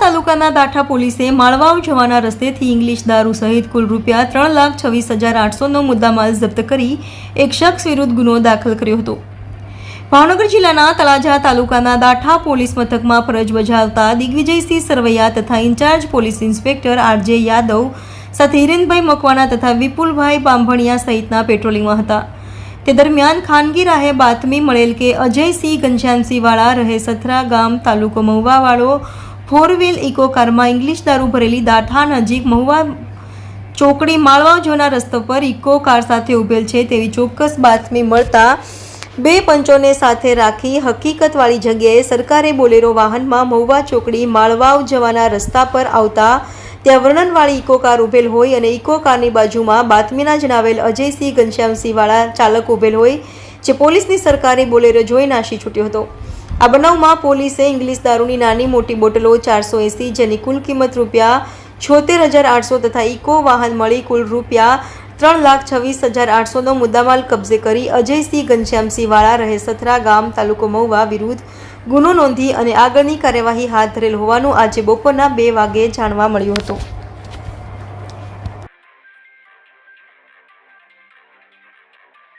તાલુકાના દાઠા પોલીસે માળવાવ જવાના રસ્તેથી ઇંગ્લિશ દારૂ સહિત કુલ રૂપિયા ત્રણ લાખ છવ્વીસ હજાર આઠસોનો મુદ્દામાલ જપ્ત કરી એક શખ્સ વિરુદ્ધ ગુનો દાખલ કર્યો હતો. ભાવનગર જિલ્લાના તળાજા તાલુકાના દાઠા પોલીસ મથકમાં ફરજ બજાવતા દિગ્વિજયસિંહ સરવૈયા તથા in-charge police inspector RJ Yadav સાથે હિરેનભાઈ મકવાણા તથા વિપુલભાઈ બાંભણિયા સહિતના પેટ્રોલિંગમાં હતા. તે દરમિયાન ખાનગી રાહે બાતમી મળેલ કે અજયસિંહ ઘનશ્યામસિંહવાળા રહે સથરા ગામ તાલુકો મહુવાવાળો ફોર વ્હીલ ઇકો કારમાં ઇંગ્લિશ દારૂ ભરેલી દાઠા નજીક મહુવા ચોકડી માળવા જોના રસ્તા પર ઇકો કાર સાથે ઉભેલ છે તેવી ચોક્કસ બાતમી મળતા બે પંચોને સાથે રાખી હકીકતવાળી જગ્યાએ સરકારે બોલેરો વાહનમાં મહુવા ચોકડી માળવાવ જવાના રસ્તા પર આવતા ત્યાં વર્ણનવાળી ઇકો કાર ઉભેલ હોય અને ઇકો કારની બાજુમાં બાતમીના જણાવેલ અજયસિંહ ઘનશ્યામસિંહવાળા ચાલક ઉભેલ હોય, જે પોલીસની સરકારે બોલેરો જોઈ નાસી છૂટ્યો હતો. આ બનાવમાં પોલીસે ઇંગ્લિશ દારૂની નાની મોટી બોટલો ચારસો એંસી જેની કુલ કિંમત રૂપિયા છોતેર હજાર આઠસો તથા ઇકો વાહન મળી કુલ રૂપિયા ત્રણ લાખ છવ્વીસ હજાર આઠસોનો મુદ્દામાલ કબજે કરી અજયસિંહ ઘનશ્યામસિંહવાળા રહે સથરા ગામ તાલુકો મહુવા વિરુદ્ધ ગુનો નોંધી અને આગળની કાર્યવાહી હાથ ધરેલ હોવાનું આજે બપોરના બે વાગે જાણવા મળ્યું હતું.